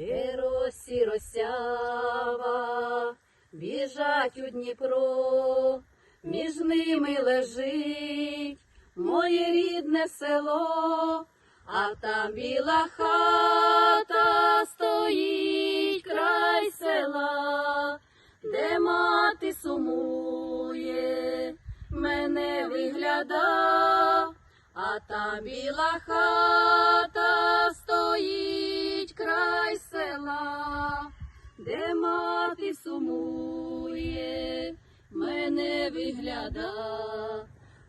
де росі росява, біжать у Дніпро, між ними лежить моє рідне село, а там біла хата стоїть край села, де мати сумує, мене вигляда, а там біла хата стоїть сумує, мене вигляда,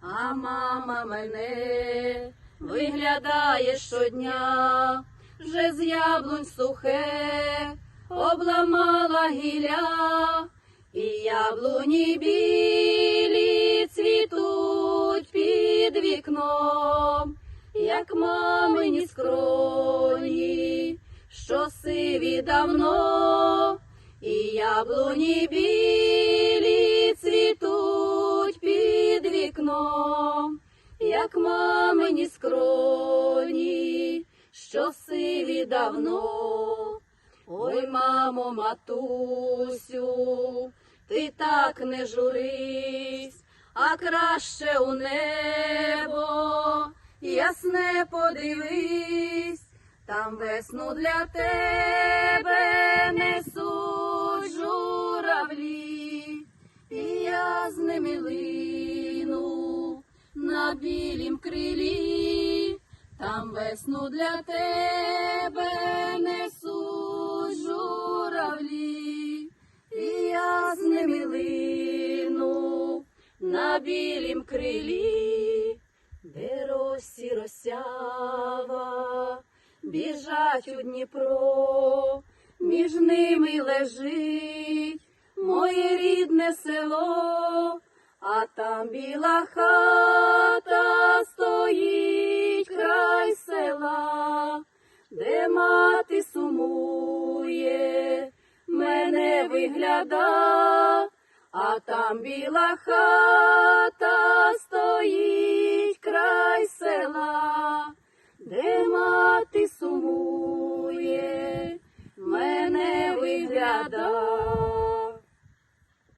а мама мене виглядає щодня, вже з яблунь сухе, обламала гілля, і яблуні білі цвітуть під вікном, як мамині скроні, що сиві давно, яблуні білі цвітуть під вікном, як мамині скроні, що сиві давно. Ой, мамо, матусю, ти так не журись, а краще у небо, ясне подивись, там весну для тебе несуть на білім крилі, там весну для тебе несуть журавлі, і я з ними лину на білім крилі, де росі росява, біжать у Дніпро, між ними лежить моє рідне село, а там біла хата стоїть край села, де мати сумує, мене вигляда, а там біла хата стоїть край села, де мати сумує, мене виглядає.